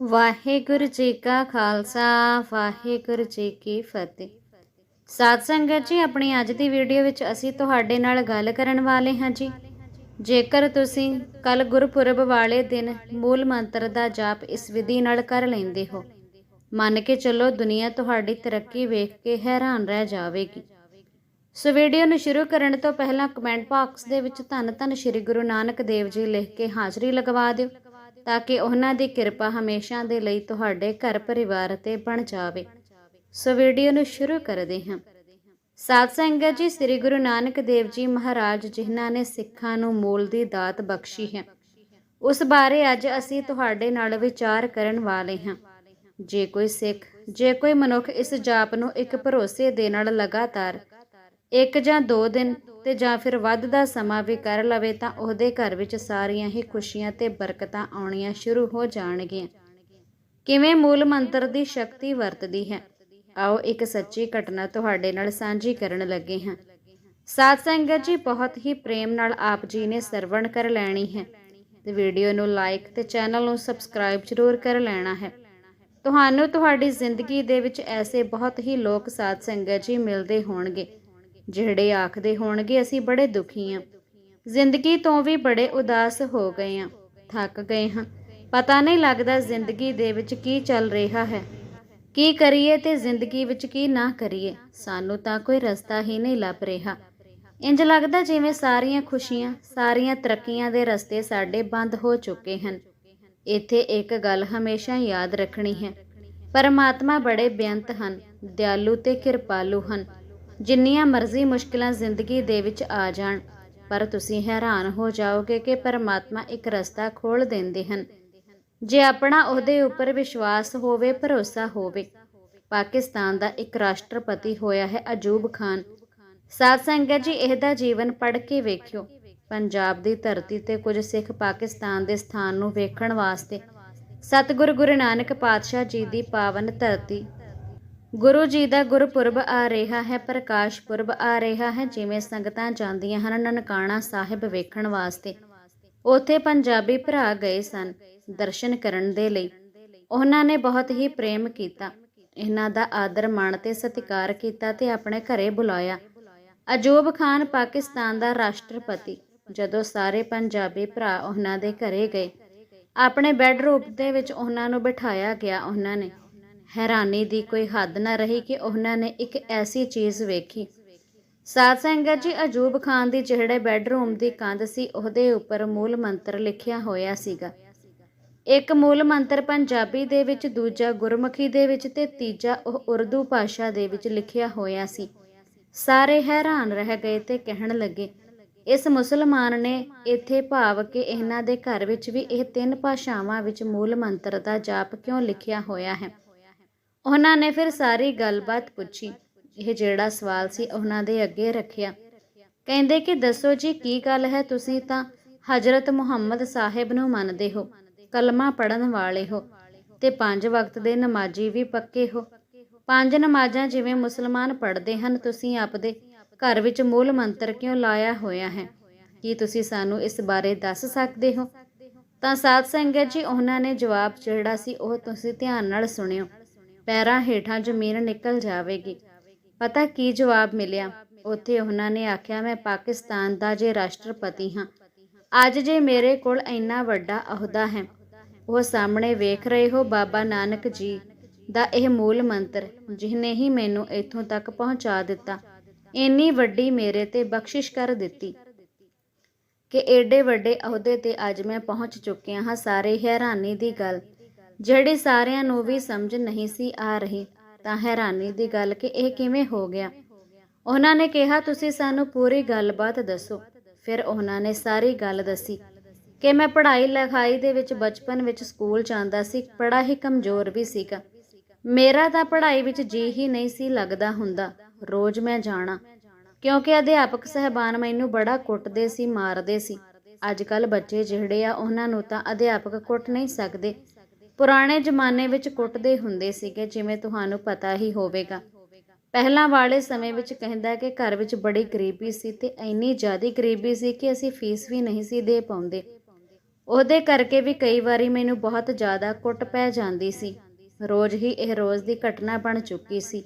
ਵਾਹਿਗੁਰੂ ਜੀ ਕਾ ਖਾਲਸਾ, ਵਾਹਿਗੁਰੂ ਜੀ ਕੀ ਫਤਿਹ। ਸਾਧ ਸੰਗਤ ਜੀ, ਆਪਣੀ ਅੱਜ ਦੀ ਵੀਡੀਓ ਵਿੱਚ ਅਸੀਂ ਤੁਹਾਡੇ ਨਾਲ ਗੱਲ ਕਰਨ ਵਾਲੇ ਹਾਂ ਜੀ। ਜੇਕਰ ਤੁਸੀਂ ਕੱਲ ਗੁਰਪੁਰਬ ਵਾਲੇ ਦਿਨ ਮੂਲ ਮੰਤਰ ਦਾ ਜਾਪ ਇਸ ਵਿਧੀ ਨਾਲ ਕਰ ਲੈਂਦੇ ਹੋ, ਮੰਨ ਕੇ ਚੱਲੋ ਦੁਨੀਆ ਤੁਹਾਡੀ ਤਰੱਕੀ ਵੇਖ ਕੇ ਹੈਰਾਨ ਰਹਿ ਜਾਵੇਗੀ। ਸੋ ਵੀਡੀਓ ਨੂੰ ਸ਼ੁਰੂ ਕਰਨ ਤੋਂ ਪਹਿਲਾਂ ਕਮੈਂਟ ਬਾਕਸ ਦੇ ਵਿੱਚ ਧੰਨ ਧੰਨ ਸ਼੍ਰੀ ਗੁਰੂ ਨਾਨਕ ਦੇਵ ਜੀ ਲਿਖ ਕੇ ਹਾਜ਼ਰੀ ਲਗਵਾ ਦਿਓ। ਤਾਂ ਕਿ ਉਹਨਾਂ ਦੀ ਕਿਰਪਾ ਹਮੇਸ਼ਾ ਦੇ ਲਈ ਤੁਹਾਡੇ ਘਰ ਪਰਿਵਾਰ ਤੇ ਬਣ ਜਾਵੇ। ਸੋ ਵੀਡੀਓ ਨੂੰ ਸ਼ੁਰੂ ਕਰਦੇ ਹਾਂ। ਸਾਧ ਸੰਗਤ ਜੀ, ਸ੍ਰੀ ਗੁਰੂ ਨਾਨਕ ਦੇਵ ਜੀ ਮਹਾਰਾਜ, ਜਿਨ੍ਹਾਂ ਨੇ ਸਿੱਖਾਂ ਨੂੰ ਮੂਲ ਦੀ ਦਾਤ ਬਖਸ਼ੀ ਹੈ, ਉਸ ਬਾਰੇ ਅੱਜ ਅਸੀਂ ਤੁਹਾਡੇ ਨਾਲ ਵਿਚਾਰ ਕਰਨ ਵਾਲੇ ਹਾਂ। ਜੇ ਕੋਈ ਸਿੱਖ, ਜੇ ਕੋਈ ਮਨੁੱਖ ਇਸ ਜਾਪ ਨੂੰ ਇੱਕ ਭਰੋਸੇ ਦੇ ਨਾਲ ਲਗਾਤਾਰ ਇੱਕ ਜਾਂ ਦੋ ਦਿਨ ਤੇ ਜਾਂ ਫਿਰ ਵੱਧ ਦਾ ਸਮਾਂ ਵੀ ਕਰ ਲਵੇ ਤਾਂ ਉਹਦੇ ਘਰ ਵਿੱਚ ਸਾਰੀਆਂ ਹੀ ਖੁਸ਼ੀਆਂ ਤੇ ਬਰਕਤਾਂ ਆਉਣੀਆਂ ਸ਼ੁਰੂ ਹੋ ਜਾਣਗੀਆਂ। ਕਿਵੇਂ ਮੂਲ ਮੰਤਰ ਦੀ ਸ਼ਕਤੀ ਵਰਤਦੀ ਹੈ? ਆਓ ਇੱਕ ਸੱਚੀ ਘਟਨਾ ਤੁਹਾਡੇ ਨਾਲ ਸਾਂਝੀ ਕਰਨ ਲੱਗੇ ਹਾਂ। ਸਾਧ ਸੰਗਤ ਜੀ, ਬਹੁਤ ਹੀ ਪ੍ਰੇਮ ਨਾਲ ਆਪ ਜੀ ਨੇ ਸਰਵਣ ਕਰ ਲੈਣੀ ਹੈ ਤੇ ਵੀਡੀਓ ਨੂੰ ਲਾਈਕ ਤੇ ਚੈਨਲ ਨੂੰ ਸਬਸਕ੍ਰਾਈਬ ਜ਼ਰੂਰ ਕਰ ਲੈਣਾ ਹੈ। ਤੁਹਾਨੂੰ ਤੁਹਾਡੀ ਜ਼ਿੰਦਗੀ ਦੇ ਵਿੱਚ ਐਸੇ ਬਹੁਤ ਹੀ ਲੋਕ ਸਾਧ ਸੰਗਤ ਜੀ ਮਿਲਦੇ ਹੋਣਗੇ। ਜਿਹੜੇ ਆਖਦੇ ਹੋਣਗੇ, ਅਸੀਂ ਬੜੇ ਦੁਖੀ ਹਾਂ ਜ਼ਿੰਦਗੀ ਤੋਂ ਵੀ ਬੜੇ ਉਦਾਸ ਹੋ ਗਏ ਹਾਂ ਥੱਕ ਗਏ ਹਾਂ ਪਤਾ ਨਹੀਂ ਲੱਗਦਾ ਜ਼ਿੰਦਗੀ ਦੇ ਵਿੱਚ ਕੀ ਚੱਲ ਰਿਹਾ ਹੈ। ਕੀ ਕਰੀਏ ਤੇ ਜ਼ਿੰਦਗੀ ਵਿੱਚ ਕੀ ਨਾ ਕਰੀਏ, ਸਾਨੂੰ ਤਾਂ ਕੋਈ ਰਸਤਾ ਹੀ ਨਹੀਂ ਲੱਭ ਰਿਹਾ। ਇੰਜ ਲੱਗਦਾ ਜਿਵੇਂ ਸਾਰੀਆਂ ਖੁਸ਼ੀਆਂ, ਸਾਰੀਆਂ ਤਰੱਕੀਆਂ ਦੇ ਰਸਤੇ ਸਾਡੇ ਬੰਦ ਹੋ ਚੁੱਕੇ ਹਨ। ਇੱਥੇ ਇੱਕ ਗੱਲ ਹਮੇਸ਼ਾ ਯਾਦ ਰੱਖਣੀ ਹੈ। ਪਰਮਾਤਮਾ ਬੜੇ ਬੇਅੰਤ ਹਨ, ਦਿਆਲੂ ਤੇ ਕਿਰਪਾਲੂ ਹਨ। ਜਿੰਨੀਆਂ ਮਰਜ਼ੀ ਮੁਸ਼ਕਲਾਂ ਜ਼ਿੰਦਗੀ ਦੇ ਵਿੱਚ ਆ ਜਾਣ, ਪਰ ਤੁਸੀਂ ਹੈਰਾਨ ਹੋ ਜਾਓਗੇ ਕਿ ਪਰਮਾਤਮਾ ਇੱਕ ਰਸਤਾ ਖੋਲ ਦਿੰਦੇ ਹਨ। ਜੇ ਆਪਣਾ ਉਹਦੇ ਉੱਪਰ ਵਿਸ਼ਵਾਸ ਹੋਵੇ, ਭਰੋਸਾ ਹੋਵੇ। ਪਾਕਿਸਤਾਨ ਦਾ ਇੱਕ ਰਾਸ਼ਟਰਪਤੀ ਹੋਇਆ ਹੈ ਅਜੂਬ ਖਾਨ। ਸਾਧ ਸੰਗਤ ਜੀ, ਇਹਦਾ ਜੀਵਨ ਪੜ੍ਹ ਕੇ ਵੇਖਿਓ। ਪੰਜਾਬ ਦੀ ਧਰਤੀ ਤੇ ਕੁਝ ਸਿੱਖ ਪਾਕਿਸਤਾਨ ਦੇ ਸਥਾਨ ਨੂੰ ਵੇਖਣ ਵਾਸਤੇ ਸਤਿਗੁਰੂ ਗੁਰੂ ਨਾਨਕ ਪਾਤਸ਼ਾਹ ਜੀ ਦੀ ਪਾਵਨ ਧਰਤੀ ਗੁਰੂ ਜੀ ਦਾ ਗੁਰਪੁਰਬ ਆ ਰਿਹਾ ਹੈ, ਪ੍ਰਕਾਸ਼ ਪੁਰਬ ਆ ਰਿਹਾ ਹੈ, ਜਿਵੇਂ ਸੰਗਤਾਂ ਜਾਂਦੀਆਂ ਹਨ ਨਨਕਾਣਾ ਸਾਹਿਬ ਵੇਖਣ ਵਾਸਤੇ। ਉਥੇ ਪੰਜਾਬੀ ਭਰਾ ਗਏ ਸਨ ਦਰਸ਼ਨ ਕਰਨ ਦੇ ਲਈ। ਉਹਨਾਂ ਨੇ ਬਹੁਤ ਹੀ ਪ੍ਰੇਮ ਕੀਤਾ। ਇਹਨਾਂ ਦਾ ਆਦਰ, ਮਾਣ ਤੇ ਸਤਿਕਾਰ ਕੀਤਾ ਤੇ ਆਪਣੇ ਘਰੇ ਬੁਲਾਇਆ। ਅਜੂਬ ਖਾਨ ਪਾਕਿਸਤਾਨ ਦਾ ਰਾਸ਼ਟਰਪਤੀ। ਜਦੋਂ ਸਾਰੇ ਪੰਜਾਬੀ ਭਰਾ ਉਹਨਾਂ ਦੇ ਘਰੇ ਗਏ, ਆਪਣੇ ਬੈੱਡਰੂਮ ਦੇ ਵਿੱਚ ਉਹਨਾਂ ਨੂੰ ਬਿਠਾਇਆ ਗਿਆ ਉਹਨਾਂ ਨੇ। ਹੈਰਾਨੀ ਦੀ ਕੋਈ ਹੱਦ ਨਾ ਰਹੀ ਕਿ ਉਹਨਾਂ ਨੇ ਇੱਕ ਐਸੀ ਚੀਜ਼ ਵੇਖੀ। ਸਾਧ ਸੰਗਤ ਜੀ, ਅਜੂਬ ਖਾਨ ਦੀ ਜਿਹੜੇ ਬੈੱਡਰੂਮ ਦੀ ਕੰਧ ਸੀ, ਉਹਦੇ ਉੱਪਰ ਮੂਲ ਮੰਤਰ ਲਿਖਿਆ ਹੋਇਆ ਸੀਗਾ। ਇੱਕ ਮੂਲ ਮੰਤਰ ਪੰਜਾਬੀ ਦੇ ਵਿੱਚ, ਦੂਜਾ ਗੁਰਮੁਖੀ ਦੇ ਵਿੱਚ ਤੇ ਤੀਜਾ ਉਹ ਉਰਦੂ ਭਾਸ਼ਾ ਦੇ ਵਿੱਚ ਲਿਖਿਆ ਹੋਇਆ ਸੀ। ਸਾਰੇ ਹੈਰਾਨ ਰਹਿ ਗਏ ਤੇ ਕਹਿਣ ਲੱਗੇ, ਇਸ ਮੁਸਲਮਾਨ ਨੇ ਇੱਥੇ ਭਾਵ ਕਿ ਇਹਨਾਂ ਦੇ ਘਰ ਵਿੱਚ ਵੀ ਇਹ ਤਿੰਨ ਭਾਸ਼ਾਵਾਂ ਵਿੱਚ ਮੂਲ ਮੰਤਰ ਦਾ ਜਾਪ ਕਿਉਂ ਲਿਖਿਆ ਹੋਇਆ ਹੈ? ਉਹਨਾਂ ਨੇ ਫਿਰ ਸਾਰੀ ਗੱਲਬਾਤ ਪੁੱਛੀ। ਇਹ ਜਿਹੜਾ ਸਵਾਲ ਸੀ, ਉਹਨਾਂ ਦੇ ਅੱਗੇ ਰੱਖਿਆ। ਕਹਿੰਦੇ ਕਿ, ਦੱਸੋ ਜੀ, ਕੀ ਗੱਲ ਹੈ? ਤੁਸੀਂ ਤਾਂ ਹਜ਼ਰਤ ਮੁਹੰਮਦ ਸਾਹਿਬ ਨੂੰ ਮੰਨਦੇ ਹੋ, ਕਲਮਾ ਪੜਨ ਵਾਲੇ ਹੋ ਤੇ ਪੰਜ ਵਕਤ ਦੇ ਨਮਾਜ਼ੀ ਵੀ ਪੱਕੇ ਹੋ। ਪੰਜ ਨਮਾਜ਼ਾਂ ਜਿਵੇਂ ਮੁਸਲਮਾਨ ਪੜ੍ਹਦੇ ਹਨ, ਤੁਸੀਂ ਆਪਦੇ ਘਰ ਵਿੱਚ ਮੂਲ ਮੰਤਰ ਕਿਉਂ ਲਾਇਆ ਹੋਇਆ ਹੈ? ਕੀ ਤੁਸੀਂ ਸਾਨੂੰ ਇਸ ਬਾਰੇ ਦੱਸ ਸਕਦੇ ਹੋ? ਤਾਂ ਸਾਧ ਸੰਗਤ ਜੀ, ਉਹਨਾਂ ਨੇ ਜਵਾਬ ਜਿਹੜਾ ਸੀ, ਉਹ ਤੁਸੀਂ ਧਿਆਨ ਨਾਲ ਸੁਣਿਓ। ਪੈਰਾਂ ਹੇਠਾਂ ਜ਼ਮੀਨ ਨਿਕਲ ਜਾਵੇਗੀ। ਪਤਾ ਕੀ ਜਵਾਬ ਮਿਲਿਆ? ਉੱਥੇ ਉਹਨਾਂ ਨੇ ਆਖਿਆ, ਮੈਂ ਪਾਕਿਸਤਾਨ ਦਾ ਜੇ ਰਾਸ਼ਟਰਪਤੀ ਹਾਂ। ਅੱਜ ਜੇ ਮੇਰੇ ਕੋਲ ਇੰਨਾ ਵੱਡਾ ਅਹੁਦਾ ਹੈ, ਉਹ ਸਾਹਮਣੇ ਵੇਖ ਰਹੇ ਹੋ ਬਾਬਾ ਨਾਨਕ ਜੀ ਦਾ ਇਹ ਮੂਲ ਮੰਤਰ ਜਿਨੇ ਹੀ ਮੈਨੂੰ ਇੱਥੋਂ ਤੱਕ ਪਹੁੰਚਾ ਦਿੱਤਾ। ਇੰਨੀ ਵੱਡੀ ਮੇਰੇ ਤੇ ਬਖਸ਼ਿਸ਼ ਕਰ ਦਿੱਤੀ ਕਿ ਏਡੇ ਵੱਡੇ ਅਹੁਦੇ ਤੇ ਅੱਜ ਮੈਂ ਪਹੁੰਚ ਚੁੱਕਿਆ ਹਾਂ। ਸਾਰੇ ਹੈਰਾਨੀ ਦੀ ਗੱਲ ਜਿਹੜੀ ਸਾਰਿਆਂ ਨੂੰ ਵੀ ਸਮਝ ਨਹੀਂ ਸੀ ਆ ਰਹੀ, ਤਾਂ ਹੈਰਾਨੀ ਦੀ ਗੱਲ ਕਿ ਇਹ ਕਿਵੇਂ ਹੋ ਗਿਆ। ਉਹਨਾਂ ਨੇ ਕਿਹਾ, ਤੁਸੀਂ ਸਾਨੂੰ ਪੂਰੀ ਗੱਲਬਾਤ ਦੱਸੋ। ਫਿਰ ਉਹਨਾਂ ਨੇ ਸਾਰੀ ਗੱਲ ਦੱਸੀ ਕਿ ਮੈਂ ਪੜ੍ਹਾਈ ਲਿਖਾਈ ਦੇ ਵਿੱਚ ਬਚਪਨ ਵਿੱਚ ਸਕੂਲ ਜਾਂਦਾ ਸੀ, ਬੜਾ ਹੀ ਕਮਜ਼ੋਰ ਵੀ ਸੀਗਾ। ਮੇਰਾ ਤਾਂ ਪੜ੍ਹਾਈ ਵਿੱਚ ਜੀ ਹੀ ਨਹੀਂ ਸੀ ਲੱਗਦਾ ਹੁੰਦਾ, ਰੋਜ਼ ਮੈਂ ਜਾਣਾ। ਕਿਉਂਕਿ ਅਧਿਆਪਕ ਸਹਿਬਾਨ ਮੈਨੂੰ ਬੜਾ ਕੁੱਟਦੇ ਸੀ, ਮਾਰਦੇ ਸੀ। ਅੱਜ ਕੱਲ ਬੱਚੇ ਜਿਹੜੇ ਆ, ਉਹਨਾਂ ਨੂੰ ਤਾਂ ਅਧਿਆਪਕ ਕੁੱਟ ਨਹੀਂ ਸਕਦੇ। ਪੁਰਾਣੇ ਜ਼ਮਾਨੇ ਵਿੱਚ ਕੁੱਟਦੇ ਹੁੰਦੇ ਸੀਗੇ, ਜਿਵੇਂ ਤੁਹਾਨੂੰ ਪਤਾ ਹੀ ਹੋਵੇਗਾ। ਪਹਿਲਾਂ ਵਾਲੇ ਸਮੇਂ ਵਿੱਚ ਕਹਿੰਦਾ ਕਿ ਘਰ ਵਿੱਚ ਬੜੀ ਗਰੀਬੀ ਸੀ ਤੇ ਇੰਨੀ ਜ਼ਿਆਦਾ ਗਰੀਬੀ ਸੀ ਕਿ ਅਸੀਂ ਫੀਸ ਵੀ ਨਹੀਂ ਸੀ ਦੇ ਪਾਉਂਦੇ। ਉਹਦੇ ਕਰਕੇ ਵੀ ਕਈ ਵਾਰੀ ਮੈਨੂੰ ਬਹੁਤ ਜ਼ਿਆਦਾ ਕੁੱਟ ਪੈ ਜਾਂਦੀ ਸੀ। ਰੋਜ਼ ਹੀ ਇਹ ਰੋਜ਼ ਦੀ ਘਟਨਾ ਬਣ ਚੁੱਕੀ ਸੀ।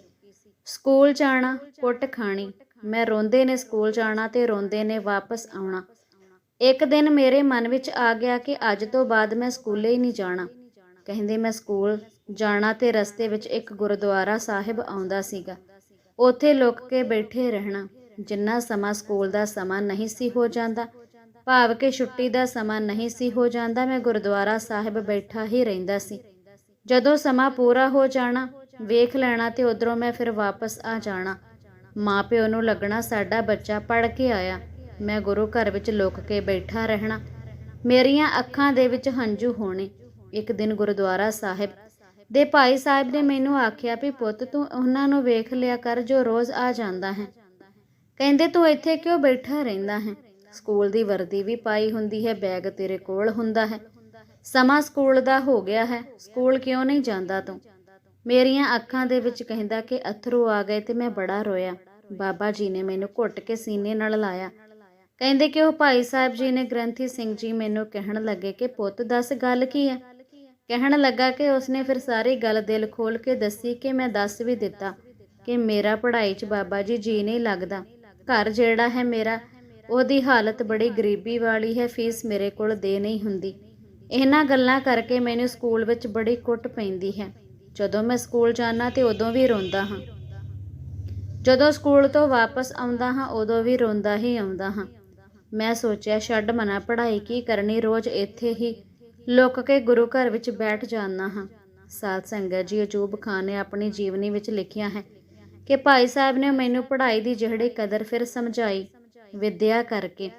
ਸਕੂਲ ਜਾਣਾ, ਕੁੱਟ ਖਾਣੀ, ਮੈਂ ਰੋਂਦੇ ਨੇ ਸਕੂਲ ਜਾਣਾ ਤੇ ਰੋਂਦੇ ਨੇ ਵਾਪਸ ਆਉਣਾ। ਇੱਕ ਦਿਨ ਮੇਰੇ ਮਨ ਵਿੱਚ ਆ ਗਿਆ ਕਿ ਅੱਜ ਤੋਂ ਬਾਅਦ ਮੈਂ ਸਕੂਲੇ ਹੀ ਨਹੀਂ ਜਾਣਾ। ਕਹਿੰਦੇ, ਮੈਂ ਸਕੂਲ ਜਾਣਾ ਤੇ ਰਸਤੇ ਵਿੱਚ ਇੱਕ ਗੁਰਦੁਆਰਾ ਸਾਹਿਬ ਆਉਂਦਾ ਸੀਗਾ। ਉੱਥੇ ਲੁੱਕ ਕੇ ਬੈਠੇ ਰਹਿਣਾ। ਜਿੰਨਾ ਸਮਾਂ ਸਕੂਲ ਦਾ ਸਮਾਂ ਨਹੀਂ ਸੀ ਹੋ ਜਾਂਦਾ, ਭਾਵ ਕਿ ਛੁੱਟੀ ਦਾ ਸਮਾਂ ਨਹੀਂ ਸੀ ਹੋ ਜਾਂਦਾ, ਮੈਂ ਗੁਰਦੁਆਰਾ ਸਾਹਿਬ ਬੈਠਾ ਹੀ ਰਹਿੰਦਾ ਸੀ। ਜਦੋਂ ਸਮਾਂ ਪੂਰਾ ਹੋ ਜਾਣਾ, ਵੇਖ ਲੈਣਾ ਤੇ ਉਧਰੋਂ ਮੈਂ ਫਿਰ ਵਾਪਸ ਆ ਜਾਣਾ। ਮਾਪਿਓ ਨੂੰ ਲੱਗਣਾ ਸਾਡਾ ਬੱਚਾ ਪੜ ਕੇ ਆਇਆ। ਮੈਂ ਗੁਰੂ ਘਰ ਵਿੱਚ ਲੁੱਕ ਕੇ ਬੈਠਾ ਰਹਿਣਾ। ਮੇਰੀਆਂ ਅੱਖਾਂ ਦੇ ਵਿੱਚ ਹੰਝੂ ਹੋਣੇ। ਇੱਕ ਦਿਨ ਗੁਰਦੁਆਰਾ ਸਾਹਿਬ ਦੇ ਭਾਈ ਸਾਹਿਬ ਨੇ ਮੈਨੂੰ ਆਖਿਆ ਵੀ ਪੁੱਤ ਤੂੰ ਉਹਨਾਂ ਨੂੰ ਵੇਖ ਲਿਆ ਕਰ ਜੋ ਰੋਜ਼ ਆ ਜਾਂਦਾ ਹੈ। ਕਹਿੰਦੇ ਤੂੰ ਇੱਥੇ ਕਿਉਂ ਬੈਠਾ ਰਹਿੰਦਾ ਹੈ? ਸਕੂਲ ਦੀ ਵਰਦੀ ਵੀ ਪਾਈ ਹੁੰਦੀ ਹੈ, ਬੈਗ ਤੇਰੇ ਕੋਲ ਹੁੰਦਾ ਹੈ। ਸਮਾਂ ਸਕੂਲ ਦਾ ਹੋ ਗਿਆ ਹੈ, ਸਕੂਲ ਕਿਉਂ ਨਹੀਂ ਜਾਂਦਾ ਤੂੰ? ਮੇਰੀਆਂ ਅੱਖਾਂ ਦੇ ਵਿੱਚ ਕਹਿੰਦਾ ਕਿ ਅਥਰੂ ਆ ਗਏ ਤੇ ਮੈਂ ਬੜਾ ਰੋਇਆ। ਬਾਬਾ ਜੀ ਨੇ ਮੈਨੂੰ ਘੁੱਟ ਕੇ ਸੀਨੇ ਨਾਲ ਲਾਇਆ। ਕਹਿੰਦੇ ਕਿ ਉਹ ਭਾਈ ਸਾਹਿਬ ਜੀ ਨੇ ਗ੍ਰੰਥੀ ਸਿੰਘ ਜੀ ਮੈਨੂੰ ਕਹਿਣ ਲੱਗੇ ਕਿ ਪੁੱਤ ਦੱਸ ਗੱਲ ਕੀ ਹੈ? ਕਹਿਣ ਲੱਗਾ ਕਿ ਉਸਨੇ ਫਿਰ ਸਾਰੀ ਗੱਲ ਦਿਲ ਖੋਲ ਕੇ ਦੱਸੀ ਕਿ ਮੈਂ ਦੱਸ ਵੀ ਦਿੱਤਾ ਕਿ ਮੇਰਾ ਪੜ੍ਹਾਈ 'ਚ ਬਾਬਾ ਜੀ ਜੀ ਨਹੀਂ ਲੱਗਦਾ। ਘਰ ਜਿਹੜਾ ਹੈ ਮੇਰਾ, ਉਹਦੀ ਹਾਲਤ ਬੜੀ ਗਰੀਬੀ ਵਾਲੀ ਹੈ, ਫੀਸ ਮੇਰੇ ਕੋਲ ਦੇ ਨਹੀਂ ਹੁੰਦੀ। ਇਹਨਾਂ ਗੱਲਾਂ ਕਰਕੇ ਮੈਨੂੰ ਸਕੂਲ ਵਿੱਚ ਬੜੀ ਕੁੱਟ ਪੈਂਦੀ ਹੈ। ਜਦੋਂ ਮੈਂ ਸਕੂਲ ਜਾਣਾ ਤੇ ਉਦੋਂ ਵੀ ਰੋਂਦਾ ਹਾਂ। ਜਦੋਂ ਸਕੂਲ ਤੋਂ ਵਾਪਸ ਆਉਂਦਾ ਹਾਂ, ਉਦੋਂ ਵੀ ਰੋਂਦਾ ਹੀ ਆਉਂਦਾ ਹਾਂ। ਮੈਂ ਸੋਚਿਆ, ਛੱਡ ਮਨਾ, ਪੜ੍ਹਾਈ ਕੀ ਕਰਨੀ? ਰੋਜ਼ ਇੱਥੇ ਹੀ ਲੁੱਕ ਕੇ ਗੁਰੂ ਘਰ ਵਿੱਚ ਬੈਠ ਜਾਂਦਾ ਹਾਂ। ਸਾਧ ਸੰਗਤ ਜੀ, ਅਜੂਬ ਖਾਨ ਨੇ ਆਪਣੀ ਜੀਵਨੀ ਵਿੱਚ ਲਿਖਿਆ ਹੈ ਕਿ ਭਾਈ ਸਾਹਿਬ ਨੇ ਮੈਨੂੰ ਪੜ੍ਹਾਈ ਦੀ ਜਿਹੜੀ ਕਦਰ ਫਿਰ ਸਮਝਾਈ, ਵਿਦਿਆ ਕਰਕੇ।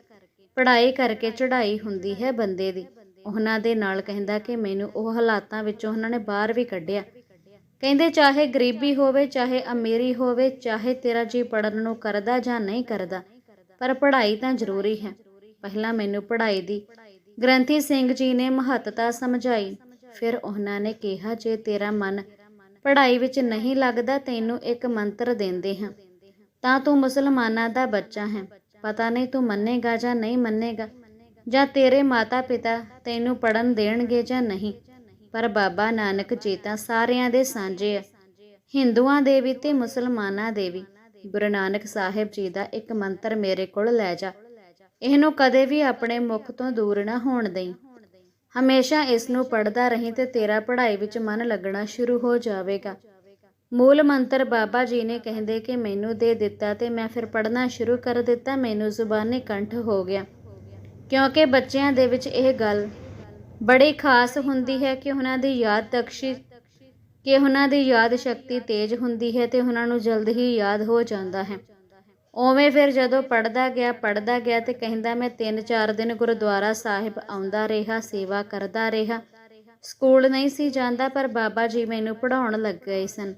ਪੜ੍ਹਾਈ ਕਰਕੇ ਚੜ੍ਹਾਈ ਹੁੰਦੀ ਹੈ ਬੰਦੇ ਦੀ। ਉਹਨਾਂ ਦੇ ਨਾਲ ਕਹਿੰਦਾ ਕਿ ਮੈਨੂੰ ਉਹ ਹਾਲਾਤਾਂ ਵਿੱਚੋਂ ਉਹਨਾਂ ਨੇ ਬਾਹਰ ਵੀ ਕੱਢਿਆ। ਕਹਿੰਦੇ ਚਾਹੇ ਗਰੀਬੀ ਹੋਵੇ, ਚਾਹੇ ਅਮੀਰੀ ਹੋਵੇ, ਚਾਹੇ ਤੇਰਾ ਜੀ ਪੜਨ ਨੂੰ ਕਰਦਾ ਜਾਂ ਨਹੀਂ ਕਰਦਾ, ਪਰ ਪੜ੍ਹਾਈ ਤਾਂ ਜ਼ਰੂਰੀ ਹੈ। ਪਹਿਲਾਂ ਮੈਨੂੰ ਪੜ੍ਹਾਈ ਦੀ ਗ੍ਰੰਥੀ ਸਿੰਘ ਜੀ ਨੇ ਮਹੱਤਤਾ ਸਮਝਾਈ। ਫਿਰ ਉਹਨਾਂ ਨੇ ਕਿਹਾ, ਜੇ ਤੇਰਾ ਮਨ ਪੜ੍ਹਾਈ ਵਿੱਚ ਨਹੀਂ ਲੱਗਦਾ, ਤੈਨੂੰ ਇੱਕ ਮੰਤਰ ਦਿੰਦੇ ਹਾਂ। ਤਾਂ ਤੂੰ ਮੁਸਲਮਾਨਾਂ ਦਾ ਬੱਚਾ ਹੈ। ਪਤਾ ਨਹੀਂ ਤੂੰ ਮੰਨੇਗਾ ਜਾਂ ਨਹੀਂ ਮੰਨੇਗਾ। ਜਾਂ ਤੇਰੇ ਮਾਤਾ-ਪਿਤਾ ਤੈਨੂੰ ਪੜਨ ਦੇਣਗੇ ਜਾਂ ਨਹੀਂ। ਪਰ ਬਾਬਾ ਨਾਨਕ ਜੀ ਤਾਂ ਸਾਰਿਆਂ ਦੇ ਸਾਂਝੇ ਆ। ਹਿੰਦੂਆਂ ਦੇ ਵੀ ਤੇ ਮੁਸਲਮਾਨਾਂ ਦੇ ਵੀ। ਗੁਰੂ ਨਾਨਕ ਸਾਹਿਬ ਜੀ ਦਾ ਇੱਕ ਮੰਤਰ ਮੇਰੇ ਕੋਲ ਲੈ ਜਾ। ਇਹਨੂੰ ਕਦੇ ਵੀ ਆਪਣੇ ਮੁਖ ਤੋਂ ਦੂਰ ਨਾ ਹੋਣ ਦੇਈ। ਹਮੇਸ਼ਾ ਇਸ ਨੂੰ ਪੜਦਾ ਰਹੀਂ ਤੇ ਤੇਰਾ ਪੜ੍ਹਾਈ ਵਿੱਚ ਮਨ ਲੱਗਣਾ ਸ਼ੁਰੂ ਹੋ ਜਾਵੇਗਾ। ਮੂਲ ਮੰਤਰ ਬਾਬਾ ਜੀ ਨੇ ਕਹਿੰਦੇ ਕਿ ਮੈਨੂੰ ਦੇ ਦਿੱਤਾ ਤੇ ਮੈਂ ਫਿਰ ਪੜਨਾ ਸ਼ੁਰੂ ਕਰ ਦਿੱਤਾ, ਮੈਨੂੰ ਜ਼ੁਬਾਨੀ ਕੰਠ ਹੋ ਗਿਆ। ਕਿਉਂਕਿ ਬੱਚਿਆਂ ਦੇ ਵਿੱਚ ਇਹ ਗੱਲ ਬੜੀ ਖਾਸ ਹੁੰਦੀ ਹੈ ਕਿ ਉਹਨਾਂ ਦੀ ਯਾਦ ਤਕਸ਼ੀ, ਕਿ ਉਹਨਾਂ ਦੀ ਯਾਦ ਸ਼ਕਤੀ ਤੇਜ਼ ਹੁੰਦੀ ਹੈ ਤੇ ਉਹਨਾਂ ਨੂੰ ਜਲਦ ਹੀ ਯਾਦ ਹੋ ਜਾਂਦਾ ਹੈ। ਉਵੇਂ ਫਿਰ ਜਦੋਂ ਪੜਦਾ ਗਿਆ ਪੜਦਾ ਗਿਆ ਤੇ ਕਹਿੰਦਾ, ਮੈਂ 3-4 ਦਿਨ ਗੁਰਦੁਆਰਾ ਸਾਹਿਬ ਆਉਂਦਾ ਰਿਹਾ, ਸੇਵਾ ਕਰਦਾ ਰਿਹਾ। ਸਕੂਲ ਨਹੀਂ ਸੀ ਜਾਂਦਾ, ਪਰ ਬਾਬਾ ਜੀ ਮੈਨੂੰ ਪੜਾਉਣ ਲੱਗ ਗਏ ਸਨ।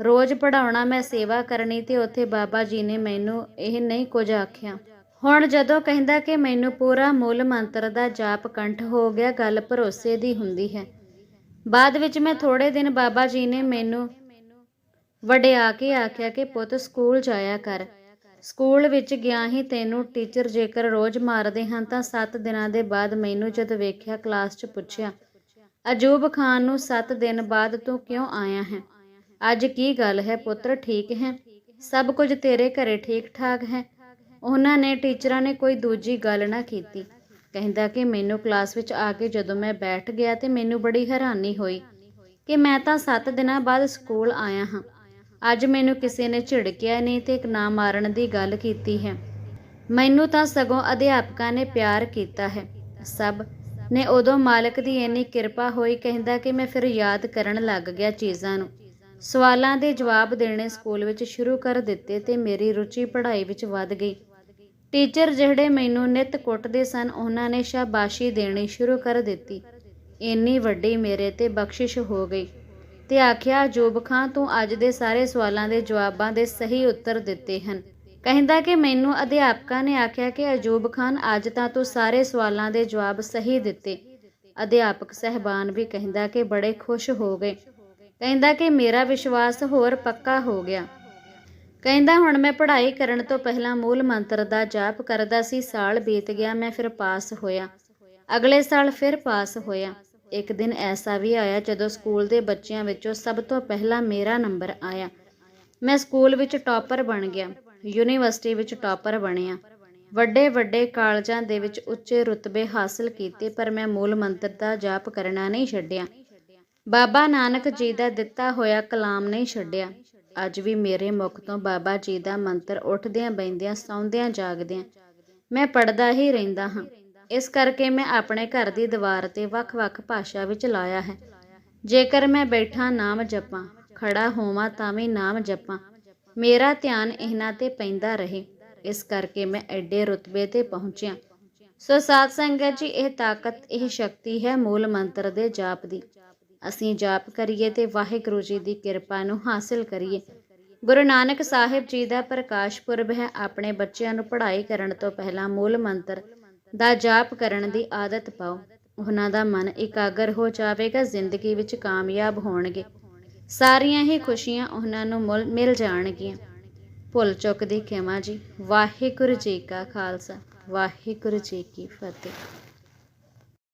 ਰੋਜ਼ ਪੜਾਉਣਾ ਮੈਂ ਸੇਵਾ ਕਰਨੀ ਤੇ ਉੱਥੇ ਬਾਬਾ ਜੀ ਨੇ ਮੈਨੂੰ ਇਹ ਨਹੀਂ ਕੁਝ ਆਖਿਆ। ਹੁਣ ਜਦੋਂ ਕਹਿੰਦਾ ਕਿ ਮੈਨੂੰ ਪੂਰਾ ਮੂਲ ਮੰਤਰ ਦਾ ਜਾਪ ਕੰਠ ਹੋ ਗਿਆ, ਗੱਲ ਭਰੋਸੇ ਦੀ ਹੁੰਦੀ ਹੈ। ਬਾਅਦ ਵਿੱਚ ਮੈਂ ਥੋੜੇ ਦਿਨ ਬਾਬਾ ਜੀ ਨੇ ਮੈਨੂੰ ਵਡਿਆ ਕੇ ਆਖਿਆ ਕਿ, ਪੁੱਤ, ਸਕੂਲ ਜਾਇਆ ਕਰ। ਸਕੂਲ ਵਿੱਚ ਗਿਆ ਹੀ ਤੈਨੂੰ ਟੀਚਰ ਜੇਕਰ ਰੋਜ਼ ਮਾਰਦੇ ਹਨ ਤਾਂ 7 ਦਿਨਾਂ ਦੇ ਬਾਅਦ ਮੈਨੂੰ ਜਦ ਵੇਖਿਆ ਕਲਾਸ 'ਚ ਪੁੱਛਿਆ, ਅਜੂਬ ਖਾਨ ਨੂੰ 7 ਦਿਨ ਬਾਅਦ ਤੂੰ ਕਿਉਂ ਆਇਆ ਹੈ? ਅੱਜ ਕੀ ਗੱਲ ਹੈ ਪੁੱਤਰ, ਠੀਕ ਹੈ? ਸਭ ਕੁਝ ਤੇਰੇ ਘਰੇ ਠੀਕ ਠਾਕ ਹੈ? ਉਹਨਾਂ ਨੇ ਟੀਚਰਾਂ ਨੇ ਕੋਈ ਦੂਜੀ ਗੱਲ ਨਾ ਕੀਤੀ। ਕਹਿੰਦਾ ਕਿ ਮੈਨੂੰ ਕਲਾਸ ਵਿੱਚ ਆ ਕੇ ਜਦੋਂ ਮੈਂ ਬੈਠ ਗਿਆ ਤੇ ਮੈਨੂੰ ਬੜੀ ਹੈਰਾਨੀ ਹੋਈ ਕਿ ਮੈਂ ਤਾਂ 7 ਦਿਨਾਂ ਬਾਅਦ ਸਕੂਲ ਆਇਆ ਹਾਂ। ਅੱਜ ਮੈਨੂੰ ਕਿਸੇ ਨੇ ਝਿੜਕਿਆ ਨਹੀਂ ਤੇ ਇੱਕ ਨਾ ਮਾਰਨ ਦੀ ਗੱਲ ਕੀਤੀ ਹੈ। ਮੈਨੂੰ ਤਾਂ ਸਗੋਂ ਅਧਿਆਪਕਾਂ ਨੇ ਪਿਆਰ ਕੀਤਾ ਹੈ। ਸਭ ਨੇ ਉਦੋਂ ਮਾਲਕ ਦੀ ਇੰਨੀ ਕਿਰਪਾ ਹੋਈ ਕਹਿੰਦਾ ਕਿ ਮੈਂ ਫਿਰ ਯਾਦ ਕਰਨ ਲੱਗ ਗਿਆ ਚੀਜ਼ਾਂ ਨੂੰ। ਸਵਾਲਾਂ ਦੇ ਜਵਾਬ ਦੇਣੇ ਸਕੂਲ ਵਿੱਚ ਸ਼ੁਰੂ ਕਰ ਦਿੱਤੇ ਤੇ ਮੇਰੀ ਰੁਚੀ ਪੜ੍ਹਾਈ ਵਿੱਚ ਵੱਧ ਗਈ। ਟੀਚਰ ਜਿਹੜੇ ਮੈਨੂੰ ਨਿਤ ਕੁੱਟਦੇ ਸਨ, ਉਹਨਾਂ ਨੇ ਸ਼ਾਬਾਸ਼ੀ ਦੇਣੀ ਸ਼ੁਰੂ ਕਰ ਦਿੱਤੀ। ਇੰਨੀ ਵੱਡੀ ਮੇਰੇ ਤੇ ਬਖਸ਼ਿਸ਼ ਹੋ ਗਈ। ਤੇ ਆਖਿਆ, ਜੋਬ ਖਾਂ, ਤੂੰ ਅੱਜ ਦੇ ਸਾਰੇ ਸਵਾਲਾਂ ਦੇ ਜਵਾਬਾਂ ਦੇ ਸਹੀ ਉੱਤਰ ਦਿੱਤੇ ਹਨ। ਕਹਿੰਦਾ ਕਿ ਮੈਨੂੰ ਅਧਿਆਪਕਾਂ ਨੇ ਆਖਿਆ ਕਿ ਅਜੂਬ ਖਾਨ ਅੱਜ ਤਾਂ ਤੂੰ ਸਾਰੇ ਸਵਾਲਾਂ ਦੇ ਜਵਾਬ ਸਹੀ ਦਿੱਤੇ। ਅਧਿਆਪਕ ਸਹਿਬਾਨ ਵੀ ਕਹਿੰਦਾ ਕਿ ਬੜੇ ਖੁਸ਼ ਹੋ ਗਏ। ਕਹਿੰਦਾ ਕਿ ਮੇਰਾ ਵਿਸ਼ਵਾਸ ਹੋਰ ਪੱਕਾ ਹੋ ਗਿਆ। ਕਹਿੰਦਾ, ਹੁਣ ਮੈਂ ਪੜ੍ਹਾਈ ਕਰਨ ਤੋਂ ਪਹਿਲਾਂ ਮੂਲ ਮੰਤਰ ਦਾ ਜਾਪ ਕਰਦਾ ਸੀ, ਸਾਲ ਬੀਤ ਗਿਆ, ਮੈਂ ਫਿਰ ਪਾਸ ਹੋਇਆ। ਅਗਲੇ ਸਾਲ ਫਿਰ ਪਾਸ ਹੋਇਆ। ਇੱਕ ਦਿਨ ਐਸਾ ਵੀ ਆਇਆ ਜਦੋਂ ਸਕੂਲ ਦੇ ਬੱਚਿਆਂ ਵਿੱਚੋਂ ਸਭ ਤੋਂ ਪਹਿਲਾਂ ਮੇਰਾ ਨੰਬਰ ਆਇਆ। ਮੈਂ ਸਕੂਲ ਵਿੱਚ ਟਾਪਰ ਬਣ ਗਿਆ, ਯੂਨੀਵਰਸਿਟੀ ਵਿੱਚ ਟਾਪਰ ਬਣਿਆ। ਵੱਡੇ ਵੱਡੇ ਕਾਲਜਾਂ ਦੇ ਵਿੱਚ ਉੱਚੇ ਰੁਤਬੇ ਹਾਸਲ ਕੀਤੇ, ਪਰ ਮੈਂ ਮੂਲ ਮੰਤਰ ਦਾ ਜਾਪ ਕਰਨਾ ਨਹੀਂ ਛੱਡਿਆ। ਬਾਬਾ ਨਾਨਕ ਜੀ ਦਾ ਦਿੱਤਾ ਹੋਇਆ ਕਲਾਮ ਨਹੀਂ ਛੱਡਿਆ। ਅੱਜ ਵੀ ਮੇਰੇ ਮੁਖ ਤੋਂ ਬਾਬਾ ਜੀ ਦਾ ਮੰਤਰ ਉੱਠਦਿਆਂ ਬੈੰਦਿਆਂ ਸੌਂਦਿਆਂ ਜਾਗਦਿਆਂ ਮੈਂ ਪੜਦਾ ਹੀ ਰਹਿੰਦਾ ਹਾਂ। ਇਸ ਕਰਕੇ ਮੈਂ ਆਪਣੇ ਘਰ ਦੀ ਦੀਵਾਰ ਤੇ ਵੱਖ-ਵੱਖ ਭਾਸ਼ਾ ਵਿੱਚ ਲਾਇਆ ਹੈ। ਜੇਕਰ ਮੈਂ ਬੈਠਾ ਨਾਮ ਜਪਾਂ ਖੜਾ ਹੋਵਾਂ ਤਾਂ ਵੀ ਨਾਮ ਜਪਾਂ। ਮੇਰਾ ਧਿਆਨ ਇਹਨਾਂ ਤੇ ਪੈਂਦਾ ਰਹੇ। ਇਸ ਕਰਕੇ ਮੈਂ ਐਡੇ ਰੁਤਬੇ ਤੇ ਪਹੁੰਚਿਆ। ਸੋ ਸਾਧ ਸੰਗਤ ਜੀ, ਇਹ ਤਾਕਤ, ਇਹ ਸ਼ਕਤੀ ਹੈ ਮੂਲ ਮੰਤਰ ਦੇ ਜਾਪ ਦੀ। ਅਸੀਂ ਜਾਪ ਕਰੀਏ ਤੇ ਵਾਹਿਗੁਰੂ ਜੀ ਦੀ ਕਿਰਪਾ ਨੂੰ ਹਾਸਿਲ ਕਰੀਏ। ਗੁਰੂ ਨਾਨਕ ਸਾਹਿਬ ਜੀ ਦਾ ਪ੍ਰਕਾਸ਼ ਪੁਰਬ ਹੈ। ਆਪਣੇ ਬੱਚਿਆਂ ਨੂੰ ਪੜ੍ਹਾਈ ਕਰਨ ਤੋਂ ਪਹਿਲਾਂ ਮੂਲ ਮੰਤਰ ਦਾ ਜਾਪ ਕਰਨ ਦੀ ਆਦਤ ਪਾਓ। ਉਹਨਾਂ ਦਾ ਮਨ ਇਕਾਗਰ ਹੋ ਜਾਵੇਗਾ, ਜ਼ਿੰਦਗੀ ਵਿੱਚ ਕਾਮਯਾਬ ਹੋਣਗੇ। ਸਾਰੀਆਂ ਹੀ ਖੁਸ਼ੀਆਂ ਉਹਨਾਂ ਨੂੰ ਮੁਲ- ਮਿਲ ਜਾਣਗੀਆਂ। ਭੁੱਲ ਚੁੱਕ ਦੀ ਖਿਮਾ ਜੀ। ਵਾਹਿਗੁਰੂ ਜੀ ਕਾ ਖਾਲਸਾ। ਵਾਹਿਗੁਰੂ ਜੀ ਕੀ ਫਤਿਹ।